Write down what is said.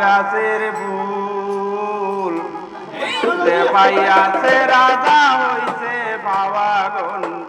গাছের ফুল শুনতে পাইয়াছে রাজা হইছে বাবা গণ্ড